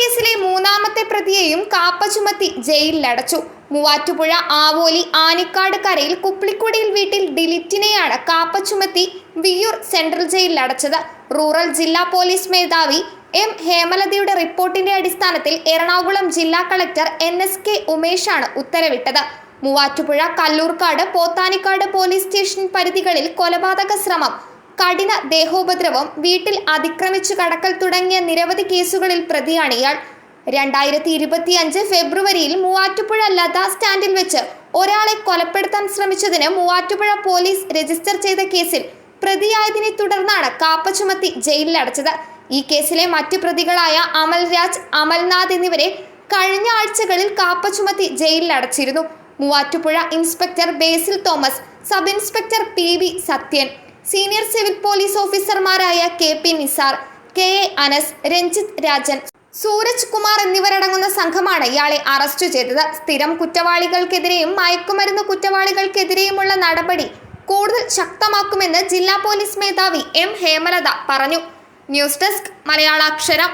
കേസിലെ മൂന്നാമത്തെ പ്രതിയെയും കാപ്പ ചുമത്തി ജയിലിലടച്ചു. മൂവാറ്റുപുഴ ആവോലി ആനിക്കാട് കരയിൽ കുപ്ലിക്കുടിയിൽ വീട്ടിൽ ഡിലിറ്റിനെയാണ് കാപ്പ ചുമത്തി വിയൂർ സെൻട്രൽ ജയിലിലടച്ചത്. റൂറൽ ജില്ലാ പോലീസ് മേധാവി എം ഹേമലതയുടെ റിപ്പോർട്ടിന്റെ അടിസ്ഥാനത്തിൽ എറണാകുളം ജില്ലാ കളക്ടർ എൻ എസ് കെ ഉമേഷാണ് ഉത്തരവിട്ടത്. മൂവാറ്റുപുഴ കല്ലൂർക്കാട് പോത്താനിക്കാട് പോലീസ് സ്റ്റേഷൻ പരിധികളിൽ കൊലപാതക ശ്രമം കഠിന ദേഹോപദ്രവം വീട്ടിൽ അതിക്രമിച്ചു കടക്കൽ തുടങ്ങിയ നിരവധി കേസുകളിൽ പ്രതിയാണ് ഇയാൾ. രണ്ടായിരത്തി ഇരുപത്തിയഞ്ച് ഫെബ്രുവരിയിൽ മൂവാറ്റുപുഴ ലത സ്റ്റാൻഡിൽ വെച്ച് ഒരാളെ കൊലപ്പെടുത്താൻ ശ്രമിച്ചതിന് മൂവാറ്റുപുഴ പോലീസ് രജിസ്റ്റർ ചെയ്ത കേസിൽ പ്രതിയായതിനെ തുടർന്നാണ് കാപ്പ ചുമത്തി ജയിലിലടച്ചത് ഈ കേസിലെ മറ്റു പ്രതികളായ അമൽരാജ് അമൽനാഥ് എന്നിവരെ കഴിഞ്ഞ ആഴ്ചകളിൽ കാപ്പ ചുമത്തി ജയിലിലടച്ചിരുന്നു Muvattupuzha inspector Basil Thomas sub inspector P V Sathyan. Senior civil police ഓഫീസർമാരായ K P Nisar K A Anas Ranjith Rajan Sooraj Kumar എന്നിവരടങ്ങുന്ന സംഘമാണ് ഇയാളെ അറസ്റ്റ് ചെയ്തത്. സ്ഥിരം കുറ്റവാളികൾക്കെതിരെയും മയക്കുമരുന്ന് കുറ്റവാളികൾക്കെതിരെയുമുള്ള നടപടി കൂടുതൽ ശക്തമാക്കുമെന്ന് ജില്ലാ പോലീസ് മേധാവി എം ഹേമലത പറഞ്ഞു. News desk മലയാളാക്ഷരം